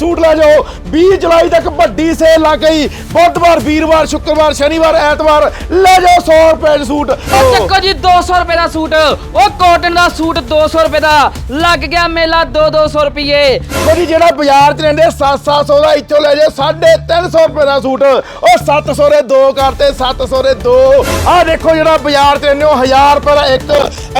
Suit ਲੈ ਜਾਓ। 20 ਜੁਲਾਈ ਤੱਕ ਵੱਡੀ ਸੇਲ ਲੱਗ ਗਈ। ਬੁੱਧਵਾਰ ਵੀਰਵਾਰ ਸ਼ੁੱਕਰਵਾਰ ਸ਼ਨੀਵਾਰ ਐਤਵਾਰ ਲੈ ਜਾਓ 100 ਰੁਪਏ ਦੇ ਸੂਟ। ਉਹ ਚੱਕੋ ਜੀ 200 ਰੁਪਏ ਦਾ ਸੂਟ। ਉਹ ਕਾਟਨ ਦਾ ਸੂਟ 200 ਰੁਪਏ ਦਾ। ਲੱਗ ਗਿਆ ਮੇਲਾ 2-200 ਰੁਪਏ ਕੋਈ ਜਿਹੜਾ ਬਾਜ਼ਾਰ 'ਚ ਲੈਂਦੇ 7-700 ਦਾ ਇੱਥੋਂ ਲੈ ਜਾਓ 350 ਰੁਪਏ ਦਾ ਸੂਟ। ਉਹ 700 ਦੇ ਦੋ ਕਰਤੇ 700 ਦੇ ਦੋ। ਆਹ ਦੇਖੋ ਜਿਹੜਾ ਬਾਜ਼ਾਰ 'ਚ ਲੈਂਦੇ ਹੋ 1000 ਰੁਪਏ ਦਾ ਇੱਕ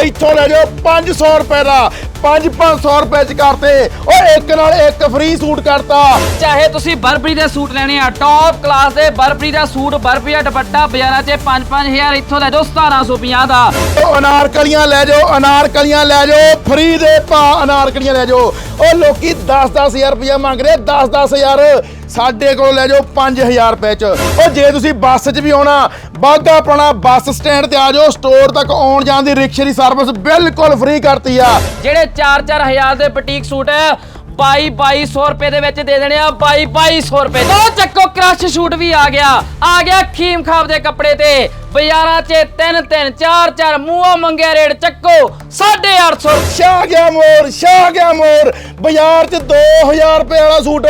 ਇੱਥੋਂ ਲੈ ਜਾਓ 500 ਰੁਪਏ ਦਾ। 5-500 ਰੁਪਏ 'ਚ ਕਰਤੇ ਉਹ ਇੱਕ ਨਾਲ ਇੱਕ ਫ੍ਰੀ ਸੂਟ ਕਰਤਾ। ਚਾਹੇ ਤੁਸੀਂ ਬਰਬਰੀ ਦੇ ਸੂਟ ਲੈਣੇ ਆ ਟੌਪ ਕਲਾਸ ਦੇ ਬਰਬਰੀ ਦਾ ਸੂਟ ਬਰਬਰੀ ਦਾ ਦੁਪੱਟਾ ਬਾਜ਼ਾਰਾਂ 'ਚ 5-5000 ਇੱਥੋਂ ਲੈ ਜਾਓ 1750 ਦਾ। ਉਹ ਅਨਾਰਕਲੀਆਂ ਲੈ ਜਾਓ ਅਨਾਰਕਲੀਆਂ ਲੈ ਜਾਓ ਫ੍ਰੀ ਦੇ ਭਾ ਅਨਾਰਕਲੀਆਂ ਲੈ ਜਾਓ। ਉਹ ਲੋਕੀ 10-10000 ਰੁਪਇਆ ਮੰਗ ਰਹੇ 10-10000 ਸਾਡੇ ਕੋਲ ਲੈ ਜਾਓ 5000 ਰੁਪਏ ਚ। ਉਹ ਜੇ ਤੁਸੀਂ ਬੱਸ 'ਚ ਵੀ ਆਉਣਾ ਬਾਗਾ ਆਪਣਾ ਬੱਸ ਸਟੈਂਡ ਤੇ ਆ ਜਾਓ। ਸਟੋਰ ਤੱਕ ਆਉਣ ਜਾਣ ਦੀ ਰਿਕਸ਼ੇ ਦੀ ਸਰਵਿਸ ਬਿਲਕੁਲ ਫ੍ਰੀ ਕਰਤੀ ਆ। ਜਿਹੜੇ 4-4000 ਦੇ ਬੁਟੀਕ ਸੂਟ ਹੈ 22-2200 ਰੁਪਏ ਦੇ ਵਿੱਚ ਦੇ ਦੇਣੇ ਆ 22-2200 ਰੁਪਏ ਦੇ। ਉਹ ਚੱਕੋ ਕ੍ਰਸ਼ ਸੂਟ ਵੀ ਆ ਗਿਆ। ਆ ਗਿਆ ਖੀਮ ਖਾਬ ਦੇ ਕੱਪੜੇ ਤੇ। ਬਾਜ਼ਾਰਾਂ 'ਚ 3-3 4-4 ਮੂੰਹੋਂ ਮੰਗਿਆ ਰੇਟ ਚੱਕੋ 850 ਸ਼ਾ। ਗਿਆ ਮੋਰ ਸ਼ਾ ਗਿਆ ਮੋਰ। ਬਾਜ਼ਾਰ 'ਚ 2000 ਰੁਪਏ ਵਾਲਾ ਸੂਟ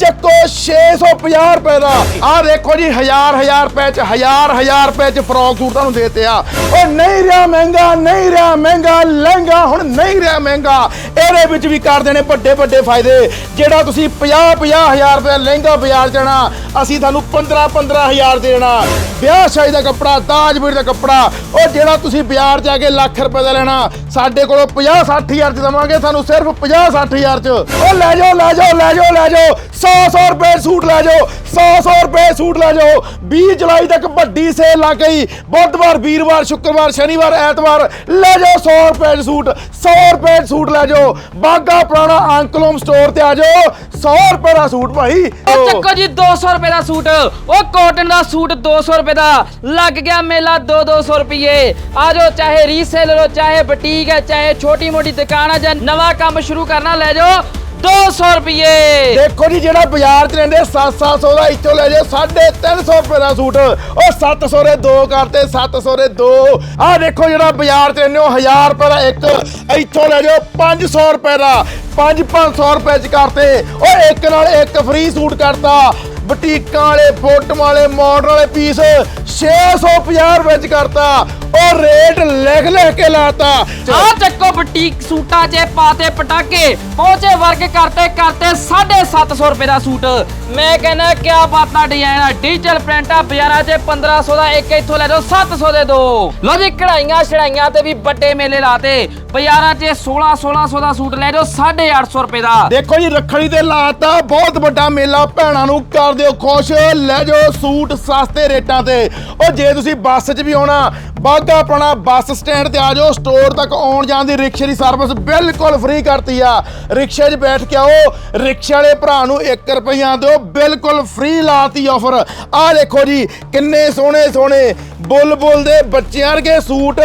ਚੱਕੋ 650 ਰੁਪਏ ਦਾ। ਆਹ ਦੇਖੋ ਜੀ 1000 1000 ਰੁਪਏ 'ਚ 1000 1000 ਰੁਪਏ 'ਚ ਫਰੋਕ ਸੂਟ ਤੁਹਾਨੂੰ ਦੇਤੇ ਆ। ਉਹ ਨਹੀਂ ਰਿਹਾ ਮਹਿੰਗਾ, ਨਹੀਂ ਰਿਹਾ ਮਹਿੰਗਾ, ਲਹਿੰਗਾ, ਹੁਣ ਨਹੀਂ ਰਿਹਾ ਮਹਿੰਗਾ। ਇਹਦੇ ਵਿੱਚ ਵੀ ਕਰ ਦੇਣੇ ਵੱਡੇ ਵੱਡੇ ਫਾਇਦੇ। ਜਿਹੜਾ ਤੁਸੀਂ 50 50000 ਰੁਪਏ ਲਹਿੰਗਾ ਬਾਜ਼ਾਰ ਜਾਣਾ ਅਸੀਂ ਤੁਹਾਨੂੰ 15 15000 ਦੇਣਾ। ਵਿਆਹ ਸ਼ਾਦੀ ਦਾ ਕੱਪੜਾ ਤਾਜਪੁਰ ਦਾ ਕੱਪੜਾ, ਉਹ ਜਿਹੜਾ ਤੁਸੀਂ ਬਾਜ਼ਾਰ 'ਚ ਆ ਕੇ ਲੱਖ ਰੁਪਏ ਦਾ ਲੈਣਾ, ਸਾਡੇ ਕੋਲੋਂ 50 60000 'ਚ ਦਵਾਂਗੇ, ਤੁਹਾਨੂੰ ਸਿਰਫ 50 60000 'ਚ। ਉਹ ਲੈ ਜਾਓ ਲੈ ਜਾਓ ਲੈ ਜਾਓ ਲੈ ਜਾਓ 100 100 ਰੁਪਏ ਸੂਟ ਲੈ ਜਾਓ 100 100 ਰੁਪਏ ਸੂਟ ਲੈ ਜਾਓ। 20 ਜੁਲਾਈ ਤੱਕ ਵੱਡੀ ਸੇਲ ਲੱਗ ਗਈ। ਬੁੱਧਵਾਰ, ਵੀਰਵਾਰ, ਸ਼ੁੱਕਰਵਾਰ, ਸ਼ਨੀਵਾਰ, ਐਤਵਾਰ ਲੈ ਜਾਓ 100 ਰੁਪਏ ਸੂਟ 100 ਰੁਪਏ ਸੂਟ ਲੈ ਜਾਓ। ਬਾਗਾ ਪੁਰਾਣਾ ਅੰਕਲੋਮ ਸਟੋਰ ਤੇ ਆ ਜਾਓ। 100 ਰੁਪਏ ਦਾ ਸੂਟ ਭਾਈ। ਉਹ ਚੱਕੋ ਜੀ 200 ਰੁਪਏ ਦਾ ਸੂਟ। ਉਹ ਕਾਟਨ ਦਾ ਸੂਟ 200 ਰੁਪਏ ਦਾ। ਲੱਗ ਗਿਆ ਮੇਲਾ 2-200 ਰੁਪਏ ਆ ਜਾਓ, ਚਾਹੇ ਰੀਸੇਲਰ ਹੋ ਚਾਹੇ ਬੁਟੀਕ ਹੈ, ਚਾਹੇ ਛੋਟੀ ਮੋਟੀ ਦੁਕਾਨ ਹੈ ਜਾਂ ਨਵਾਂ ਕੰਮ ਸ਼ੁਰੂ ਕਰਨਾ, ਲੈ ਜਾਓ। 200 ਰੁਪਏ। ਦੇਖੋ ਜੀ, ਜਿਹੜਾ ਬਾਜ਼ਾਰ 'ਚ ਲੈਂਦੇ 7-700 ਦਾ, ਇੱਥੋਂ ਲੈ ਜਾਓ 350 ਰੁਪਏ ਦਾ ਸੂਟ। ਉਹ 700 ਦੇ ਦੋ ਕਰਤੇ 700 ਦੇ ਦੋ। ਆਹ ਦੇਖੋ ਜਿਹੜਾ ਬਾਜ਼ਾਰ 'ਚ ਲੈਂਦੇ ਹੋ 1000 ਰੁਪਏ ਦਾ ਇੱਕ, ਇੱਥੋਂ ਲੈ ਜਾਓ 500 ਰੁਪਏ ਦਾ। 5-500 ਰੁਪਏ 'ਚ ਕਰਤੇ ਉਹ ਇੱਕ ਨਾਲ ਇੱਕ ਫ੍ਰੀ ਸੂਟ ਕਰਤਾ। ਬੁਟੀਕਾਂ ਵਾਲੇ ਫੋਟੋਆਂ ਵਾਲੇ ਮਾਡਲ ਵਾਲੇ ਪੀਸ 650 ਰੁਪਏ 'ਚ ਕਰਤਾ। ਉਹ ਰੇਟ ਲਿਖ ਲਿਖ ਕੇ ਲਾਤਾ। ਆ ਚੱਕੋ ਬੁਟੀਕ ਸੂਟਾਂ 'ਚ ਪਾਤੇ ਪਟਾਕੇ। ਪਹੁੰਚੇ ਵਰਗ ਕਰਤੇ ਕਰਤੇ 750 ਰੁਪਏ ਦਾ ਸੂਟ। ਮੈਂ ਕਹਿੰਦਾ ਕਿਆ ਬਾਤਾਂ ਡਿਜ਼ਾਈਨ ਆ। ਡਿਜੀਟਲ ਪ੍ਰਿੰਟ ਆ ਬਾਜ਼ਾਰਾਂ 'ਚ 1500 ਦਾ ਇੱਕ ਇੱਥੋਂ ਲੈ ਜਾਓ 700 ਦੇ ਦੋ। ਲੋ ਜੀ ਕਢਾਈਆਂ ਛੜਾਈਆਂ ਤੇ ਵੀ ਵੱਡੇ ਮੇਲੇ ਲਾਤੇ। ਬਾਜ਼ਾਰਾਂ 'ਚ 16 1600 ਦਾ ਸੂਟ ਲੈ ਜਾਓ 850 ਰੁਪਏ ਦਾ। ਦੇਖੋ ਜੀ ਰੱਖੜੀ ਤੇ ਲਾਤਾ ਬਹੁਤ ਵੱਡਾ ਮੇਲਾ। ਭੈਣਾਂ ਨੂੰ ਕਰ ਦਿਓ ਖੁਸ਼। ਲੈ ਜਾਓ ਸੂਟ ਸਸਤੇ ਰੇਟਾਂ ਤੇ। ਉਹ ਜੇ ਤੁਸੀਂ ਬੱਸ 'ਚ ਵੀ ਆਉਣਾ ਬਾਗਾ ਆਪਣਾ ਬੱਸ ਸਟੈਂਡ ਤੇ ਆ ਜਾਓ। ਸਟੋਰ ਤੱਕ ਆਉਣ ਜਾਣ ਦੀ ਰਿਕਸ਼ੇ ਦੀ ਸਰਵਿਸ ਬਿਲਕੁਲ ਫ੍ਰੀ ਕਰਤੀ ਆ। ਰਿਕਸ਼ੇ 'ਚ ਬੈਠ ਕੇ ਆਓ। ਰਿਕਸ਼ੇ ਵਾਲੇ ਭਰਾ ਨੂੰ 1 ਰੁਪਈਆ ਦਿਓ। ਬਿਲਕੁਲ ਫ੍ਰੀ ਲਾਤੀ ਆਫਰ ਆਹ ਦੇਖੋ ਜੀ, ਕਿੰਨੇ ਸੋਹਣੇ ਸੋਹਣੇ ਬੁੱਲ ਬੁੱਲ ਦੇ ਬੱਚਿਆਂ ਵਰਗੇ ਸੂਟ।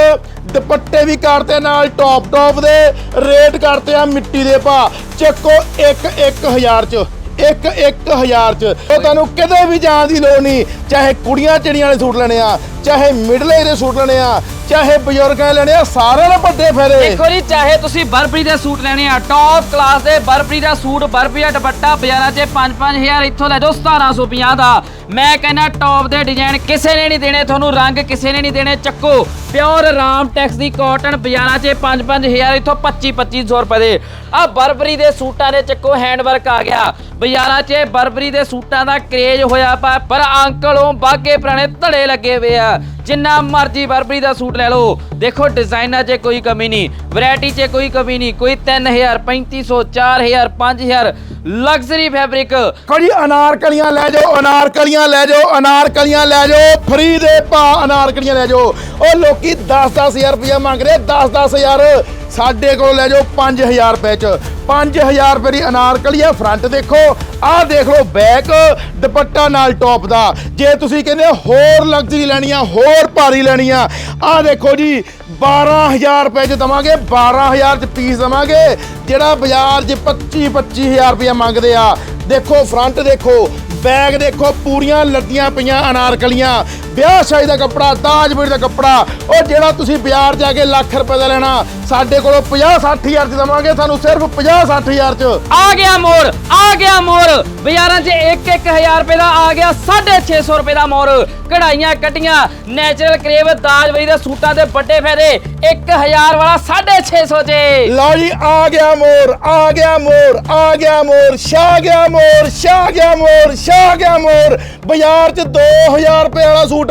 ਦੁਪੱਟੇ ਵੀ ਕਰਤੇ ਨਾਲ ਟੌਪ ਟੌਪ ਦੇ। ਰੇਟ ਕਰਤੇ ਆ ਮਿੱਟੀ ਦੇ ਭਾ ਚੱਕੋ 1 1000 ਚ। ਇੱਕ 1000 ਚ। ਉਹ ਤੁਹਾਨੂੰ ਕਿਤੇ ਵੀ ਜਾਣ ਦੀ ਲੋੜ ਨਹੀਂ। ਚਾਹੇ ਕੁੜੀਆਂ ਚਿੜੀਆਂ ਵਾਲੇ ਸੂਟ ਲੈਣੇ ਆ, ਚਾਹੇ ਮਿਡਲ ਏਜ ਦੇ ਸੂਟ ਲੈਣੇ ਆ, ਚਾਹੇ ਬਜ਼ੁਰਗਾਂ ਲੈਣੇ ਆ, ਸਾਰਿਆਂ ਦੇ ਵੱਡੇ ਫਾਇਦੇ। ਦੇਖੋ ਜੀ, ਚਾਹੇ ਤੁਸੀਂ ਬਰਬਰੀ ਦੇ ਸੂਟ ਲੈਣੇ ਆ ਟੌਪ ਕਲਾਸ ਦੇ ਬਰਬਰੀ ਦਾ ਸੂਟ ਬਰਬਰੀ ਦਾ ਦੁਪੱਟਾ ਬਾਜ਼ਾਰਾਂ 'ਚ 5-5000 ਇੱਥੋਂ ਲੈ ਜਾਓ 1750 ਦਾ। ਮੈਂ ਕਹਿੰਦਾ ਟੌਪ ਦੇ ਡਿਜ਼ਾਈਨ ਕਿਸੇ ਨੇ ਨਹੀਂ ਦੇਣੇ, ਤੁਹਾਨੂੰ ਰੰਗ ਕਿਸੇ ਨੇ ਨਹੀਂ ਦੇਣੇ, ਚੱਕੋ। ਪਿਓਰ ਰਾਮ ਟੈਕਸ ਦੀ ਕਾਟਨ ਬਾਜ਼ਾਰਾਂ 'ਚ 5-5000 ਇੱਥੋਂ 25-2500 ਰੁਪਏ ਦੇ। ਆ ਬਰਬਰੀ ਦੇ ਸੂਟਾਂ ਦੇ ਚੱਕੋ ਹੈਂਡ ਵਰਕ ਆ ਗਿਆ। ਬਾਜ਼ਾਰਾਂ 'ਚ ਬਰਬਰੀ ਦੇ ਸੂਟਾਂ ਦਾ ਕਰੇਜ ਹੋਇਆ ਪਿਆ ਪਰ ਅੰਕਲੋਂ ਬਾਗੇ ਪੁਰਾਣੇ ਧੜੇ ਲੱਗੇ ਹੋਏ ਆ। ਜਿੰਨਾ ਮਰਜ਼ੀ ਬਰਬਰੀ ਦਾ ਸੂਟ ਲੈ ਲਓ। ਦੇਖੋ, ਡਿਜ਼ਾਈਨਾਂ 'ਚ ਕੋਈ ਕਮੀ ਨਹੀਂ, ਵੈਰਾਈਟੀ 'ਚ ਕੋਈ ਕਮੀ ਨਹੀਂ, ਕੋਈ 3000 3500 4000 5000 ਲਗਜ਼ਰੀ ਫੈਬਰਿਕ ਦੇਖੋ ਜੀ ਅਨਾਰਕਲੀਆਂ ਲੈ ਜਾਓ ਅਨਾਰਕਲੀਆਂ ਲੈ ਜਾਓ ਅਨਾਰਕਲੀਆਂ ਲੈ ਜਾਓ ਫ੍ਰੀ ਦੇ ਭਾ ਅਨਾਰਕਲੀਆਂ ਲੈ ਜਾਓ। ਉਹ ਲੋਕੀ 10-10000 ਰੁਪਇਆ ਮੰਗ ਰਹੇ 10-10000 ਸਾਡੇ ਕੋਲ ਲੈ ਜਾਓ 5000 ਰੁਪਏ ਚ। 5000 ਰੁਪਏ ਦੀ ਅਨਾਰਕਲੀ ਆ ਫਰੰਟ ਦੇਖੋ, ਆਹ ਦੇਖ ਲਓ ਬੈਕ ਦੁਪੱਟਾ ਨਾਲ ਟੌਪ ਦਾ। ਜੇ ਤੁਸੀਂ ਕਹਿੰਦੇ ਹੋਰ ਲਗਜ਼ਰੀ ਲੈਣੀ ਆ, ਹੋਰ ਭਾਰੀ ਲੈਣੀ ਆ। ਆਹ ਦੇਖੋ ਜੀ 12000 ਰੁਪਏ ਚ ਦਵਾਂਗੇ 12000 ਚ ਪੀਸ ਦਵਾਂਗੇ, ਜਿਹੜਾ ਬਾਜ਼ਾਰ 'ਚ 25 25000 ਰੁਪਏ ਮੰਗਦੇ ਆ। ਦੇਖੋ ਫਰੰਟ ਦੇਖੋ ਬੈਗ ਦੇਖੋ, ਪੂਰੀਆਂ ਲੱਦੀਆਂ ਪਈਆਂ, ਅਨਾਰਕਲੀਆਂ। ਵਿਆਹ ਸ਼ਾਦੀ ਦਾ ਕੱਪੜਾ ਬੇੜ ਦਾ ਕੱਪੜਾ ਉਹ ਜਿਹੜਾ ਤੁਸੀਂ ਬਾਜ਼ਾਰ ਜਾ ਕੇ ਲੱਖ ਰੁਪਏ ਦਾ ਲੈਣਾ ਸਾਡੇ ਕੋਲੋਂ 50 60 ਹਜ਼ਾਰ ਚ ਦਵਾਂਗੇ ਤੁਹਾਨੂੰ ਸਿਰਫ 50 60 ਹਜ਼ਾਰ ਚ। ਆ ਗਿਆ ਮੋੜ ਆ ਗਿਆ ਮੋੜ ਬਾਜ਼ਾਰਾਂ 'ਚ 1-1000 ਰੁਪਏ ਦਾ ਆ ਗਿਆ 650 ਰੁਪਏ ਦਾ ਮੋੜ ਕਢਾਈਆਂ ਕੱਟੀਆਂ ਨੈਚੁਰਲ ਕਰੇਵ ਦਾਜਵਰੀ ਦੇ ਸੂਟਾਂ ਦੇ ਵੱਡੇ ਫਾਇਦੇ 1000 ਵਾਲਾ 650 'ਚ। ਲਓ ਜੀ ਆ ਗਿਆ ਮੋਰ ਆ ਗਿਆ ਮੋਰ ਆ ਗਿਆ ਮੋਰ ਛਾ ਗਿਆ ਮੋਰ ਛਾ ਗਿਆ ਮੋਰ ਛਾ ਗਿਆ ਮੋਰ। ਬਾਜ਼ਾਰ 'ਚ 2000 ਰੁਪਏ ਵਾਲਾ ਸੂਟ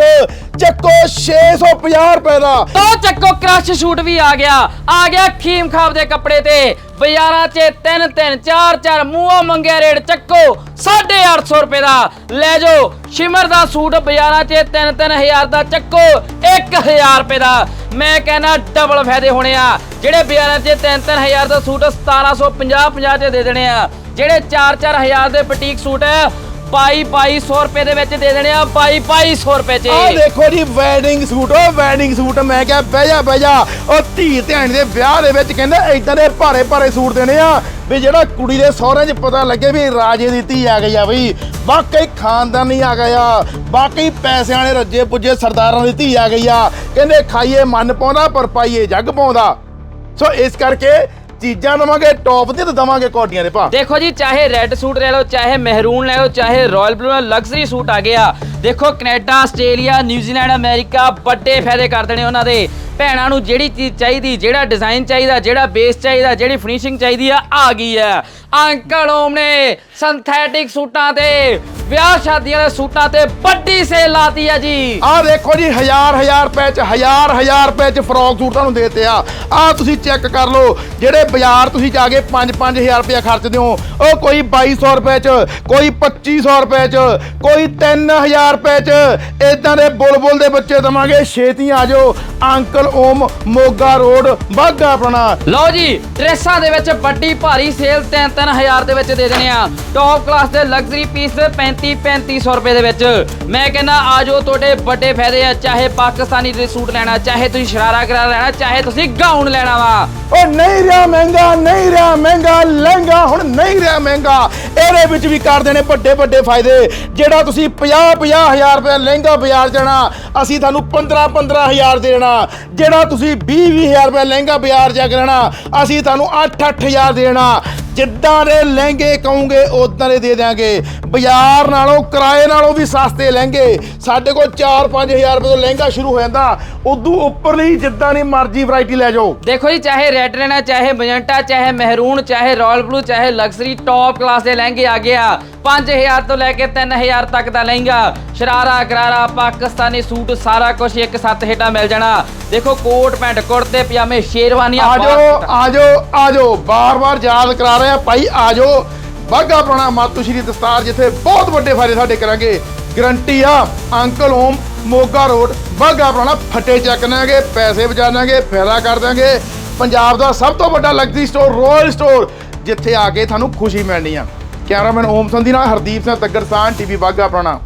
ਚੱਕੋ 650 ਰੁਪਏ ਦਾ। ਤੋ ਚੱਕੋ ਕ੍ਰਸ਼ ਸ਼ੂਟ ਵੀ ਆ ਗਿਆ। ਆ ਗਿਆ ਖੀਮ ਖਾਬ ਦੇ ਕੱਪੜੇ ਤੇ। ਬਾਜ਼ਾਰਾਂ 'ਚ 3 3 4 4 ਮੂੰਹੋਂ ਮੰਗਿਆ ਰੇਟ। ਚੱਕੋ 850 ਰੁਪਏ ਦਾ। ਲੈ ਜਾਓ, ਸ਼ਿਮਰ ਦਾ ਸੂਟ ਬਾਜ਼ਾਰਾਂ 'ਚ 3 3000 ਦਾ। ਚੱਕੋ 1000 ਰੁਪਏ ਦਾ। ਮੈਂ ਕਹਿੰਦਾ ਡਬਲ ਫਾਇਦੇ ਹੋਣੇ ਆ। ਜਿਹੜੇ ਬਾਜ਼ਾਰਾਂ 'ਚ 3 3000 ਦਾ ਸੂਟ 1750 50 'ਚ ਦੇ ਦੇਣੇ ਆ। ਜਿਹੜੇ 4 4000 ਦੇ ਬੁਟੀਕ ਸੂਟ ਹੈ 22 2200 ਰੁਪਏ ਦੇ ਵਿੱਚ ਦੇ ਦੇਣੇ ਆ 22 2200 ਰੁਪਏ 'ਚ। ਆਹ ਦੇਖੋ ਜੀ ਵੈਡਿੰਗ ਸੂਟ ਉਹ ਵੈਡਿੰਗ ਸੂਟ ਮੈਂ ਕਿਹਾ, ਬਹਿ ਜਾ ਬਹਿ ਜਾ। ਉਹ ਧੀ ਧਿਆਨ ਦੇ ਵਿਆਹ ਦੇ ਵਿੱਚ ਕਹਿੰਦੇ ਇਦਾਂ ਦੇ ਭਾਰੇ ਭਾਰੇ ਸੂਟ ਦੇਣੇ ਆ। ਵੀ ਜਿਹੜਾ ਕੁੜੀ ਦੇ ਸਹੁਰੇ 'ਚ ਪਤਾ ਲੱਗੇ ਵੀ ਰਾਜੇ ਦੀ ਧੀ ਆ ਗਈ ਆ ਬਈ। ਵਾਕਈ ਖਾਨਦਾਨੀ ਆ ਗਿਆ ਵਾਕਈ ਪੈਸਿਆਂ ਵਾਲੇ ਰੱਜੇ ਪੁੱਜੇ ਸਰਦਾਰਾਂ ਦੀ ਧੀ ਆ ਗਈ ਆ। ਕਹਿੰਦੇ ਖਾਈਏ, ਮਨ ਪਾਉਂਦਾ, ਪਰ ਪਾਈਏ, ਜੱਗ ਪਾਉਂਦਾ। ਸੋ ਇਸ ਕਰਕੇ ਚੀਜ਼ਾਂ ਦਵਾਂਗੇ ਟੌਪ ਦੀਆਂ ਤੇ ਦਵਾਂਗੇ ਕੋਟੀਆਂ ਦੇ ਭਾ ਦੇਖੋ ਜੀ, ਚਾਹੇ ਰੈੱਡ ਸੂਟ ਲੈ ਲਓ, ਚਾਹੇ ਮਹਿਰੂਨ ਲੈ ਲਓ, ਚਾਹੇ ਰਾਇਲ ਬਲੂ ਲਗਜ਼ਰੀ ਸੂਟ ਆ ਗਿਆ। ਦੇਖੋ, ਕੈਨੇਡਾ, ਆਸਟ੍ਰੇਲੀਆ ਨਿਊਜ਼ੀਲੈਂਡ ਅਮਰੀਕਾ ਵੱਡੇ ਫਾਇਦੇ ਕਰ ਦੇਣੇ ਉਹਨਾਂ ਦੇ। ਭੈਣਾਂ ਨੂੰ ਜਿਹੜੀ ਚੀਜ਼ ਚਾਹੀਦੀ, ਜਿਹੜਾ ਡਿਜ਼ਾਈਨ ਚਾਹੀਦਾ, ਜਿਹੜਾ ਬੇਸ ਚਾਹੀਦਾ, ਜਿਹੜੀ ਫਿਨਿਸ਼ਿੰਗ ਚਾਹੀਦੀ ਆ ਆ ਗਈ ਆ ਅੰਕਲ ਓਮ ਨੇ ਸਿੰਥੈਟਿਕ ਸੂਟਾਂ ਤੇ। ਵਿਆਹ ਸ਼ਾਦੀਆਂ ਦੇ ਸੂਟਾਂ ਤੇ ਵੱਡੀ ਸੇਲ ਲਾਤੀ ਆ ਜੀ। ਆਹ ਦੇਖੋ ਜੀ ਹਜ਼ਾਰ ਹਜ਼ਾਰ ਰੁਪਏ ਚ ਹਜ਼ਾਰ ਹਜ਼ਾਰ ਰੁਪਏ ਚ ਫਰੋਕ ਸੂਟ ਤੁਹਾਨੂੰ ਦੇਤੇ ਆ। ਆਹ ਤੁਸੀਂ ਚੈੱਕ ਕਰ ਲਓ ਜਿਹੜੇ ਬਾਜ਼ਾਰ ਤੁਸੀਂ ਜਾ ਕੇ 5-5000 ਰੁਪਏ ਖਰਚਦੇ ਹੋ ਉਹ ਕੋਈ 2200 ਰੁਪਏ ਚ ਕੋਈ 2500 ਰੁਪਏ ਚ ਕੋਈ 3000 ਰੁਪਏ ਚ ਇਦਾਂ ਦੇ ਬੁਲਬੁਲ ਦੇ ਬੱਚੇ ਦਵਾਂਗੇ ਛੇਤੀ ਆ ਜਾਓ। ਅੰਕਲ ਓਮ ਮੋਗਾ ਰੋਡ ਬਾਗਾ ਆਪਣਾ। ਲਓ ਜੀ ਡਰੈਸਾਂ ਦੇ ਵਿੱਚ ਵੱਡੀ ਭਾਰੀ ਸੇਲ 3-3000 ਦੇ ਵਿੱਚ ਦੇ ਦੇਣੇ ਆ। ਟੌਪ ਕਲਾਸ ਦੇ ਲਗਜ਼ਰੀ ਪੀਸ 35-3500 ਰੁਪਏ ਦੇ ਵਿੱਚ। ਮੈਂ ਕਹਿੰਦਾ, ਆ ਤੁਹਾਡੇ ਵੱਡੇ ਫਾਇਦੇ ਆ, ਚਾਹੇ ਪਾਕਿਸਤਾਨੀ ਦੇ ਸੂਟ ਲੈਣਾ, ਚਾਹੇ ਤੁਸੀਂ ਸ਼ਰਾਰਾ ਕਰਾ ਲੈਣਾ, ਚਾਹੇ ਤੁਸੀਂ ਗਾਊਨ ਲੈਣਾ ਵਾ। ਉਹ ਨਹੀਂ ਰਿਹਾ ਮਹਿੰਗਾ, ਨਹੀਂ ਰਿਹਾ ਮਹਿੰਗਾ, ਲਹਿੰਗਾ ਹੁਣ ਨਹੀਂ ਰਿਹਾ ਮਹਿੰਗਾ। ਇਹਦੇ ਵਿੱਚ ਵੀ ਕਰ ਦੇਣੇ ਵੱਡੇ ਵੱਡੇ ਫਾਇਦੇ। ਜਿਹੜਾ ਤੁਸੀਂ 50 50000 ਰੁਪਏ ਲਹਿੰਗਾ ਬਾਜ਼ਾਰ ਜਾਣਾ, ਅਸੀਂ ਤੁਹਾਨੂੰ 15 15000 ਦੇਣਾ। ਜਿਹੜਾ ਤੁਸੀਂ 20 20000 ਰੁਪਏ ਲਹਿੰਗਾ ਬਾਜ਼ਾਰ ਜਾ ਕੇ ਲੈਣਾ, ਅਸੀਂ ਤੁਹਾਨੂੰ 8 8000 ਦੇਣਾ। ਜਿੱਦਾਂ ਦੇ ਲਹਿੰਗੇ ਕਹੋਗੇ ਉਦਾਂ ਦੇ ਦੇ ਦਿਆਂਗੇ। ਬਾਜ਼ਾਰ ਨਾਲੋਂ ਕਿਰਾਏ ਨਾਲੋਂ ਵੀ ਸਸਤੇ ਲਹਿੰਗੇ। ਸਾਡੇ ਕੋਲ 4-5000 ਰੁਪਏ ਤੋਂ ਲਹਿੰਗਾ ਸ਼ੁਰੂ ਹੋ ਜਾਂਦਾ। ਉਦੋਂ ਉੱਪਰਲੀ ਜਿੱਦਾਂ ਦੀ ਮਰਜ਼ੀ ਵੈਰਾਈਟੀ ਲੈ ਜਾਓ। ਦੇਖੋ ਜੀ ਚਾਹੇ ਰੈਡ ਲੈਣਾ ਚਾਹੇ ਮਜੰਟਾ ਚਾਹੇ ਮਹਿਰੂਨ ਚਾਹੇ ਰਾਇਲ ਬਲੂ ਚਾਹੇ ਲਗਜ਼ਰੀ ਟੌਪ ਕਲਾਸ ਦੇ ਲਹਿੰਗੇ ਆ ਗਿਆ 5000 ਤੋਂ ਲੈ ਕੇ 3000 ਤੱਕ ਦਾ ਲਹਿੰਗਾ। ਸ਼ਰਾਰਾ ਗਰਾਰਾ ਪਾਕਿਸਤਾਨੀ ਸੂਟ ਸਾਰਾ ਕੁਝ ਇੱਕ ਸੱਤ ਹੇਠਾਂ ਮਿਲ ਜਾਣਾ। ਦੇਖੋ ਕੋਟ ਪੈਂਟ ਕੁੜਤੇ ਪਜਾਮੇ ਸ਼ੇਰਵਾਨੀਆਂ ਆ ਜਾਓ ਆ ਜਾਓ ਆ ਜਾਓ। ਬਾਰ-ਬਾਰ ਯਾਦ ਕਰਾ ਰਹੇ ਆ ਭਾਈ, ਆ ਜਾਓ। ਬਾਗਾ ਪੁਰਾਣਾ ਮਾਤੂ ਸ਼੍ਰੀ ਦਸਤਾਰ, ਜਿੱਥੇ ਬਹੁਤ ਵੱਡੇ ਫਾਇਦੇ ਸਾਡੇ ਕਰਾਂਗੇ। ਗਰੰਟੀ ਆ, uncle home Moga road. Bagha Purana ਫੱਟੇ ਚੱਕਣਾਗੇ ਪੈਸੇ ਬਚਾਣਾਗੇ ਫਾਇਦਾ ਕਰ ਦਾਂਗੇ ਪੰਜਾਬ ਦਾ ਸਭ ਤੋਂ ਵੱਡਾ ਲਗਜ਼ਰੀ ਸਟੋਰ ਰੋਇਲ ਸਟੋਰ ਜਿੱਥੇ ਆ ਕੇ ਤੁਹਾਨੂੰ ਖੁਸ਼ੀ ਮਿਲਣੀ ਆ। ਕੈਮਰਾਮੈਨ ਓਮ ਸੰਧੀ ਨਾਲ ਹਰਦੀਪ ਸਿੰਘ ਤੱਗੜਸਾਨ, ਟੀਵੀ ਬਾਗਾ ਪੁਰਾਣਾ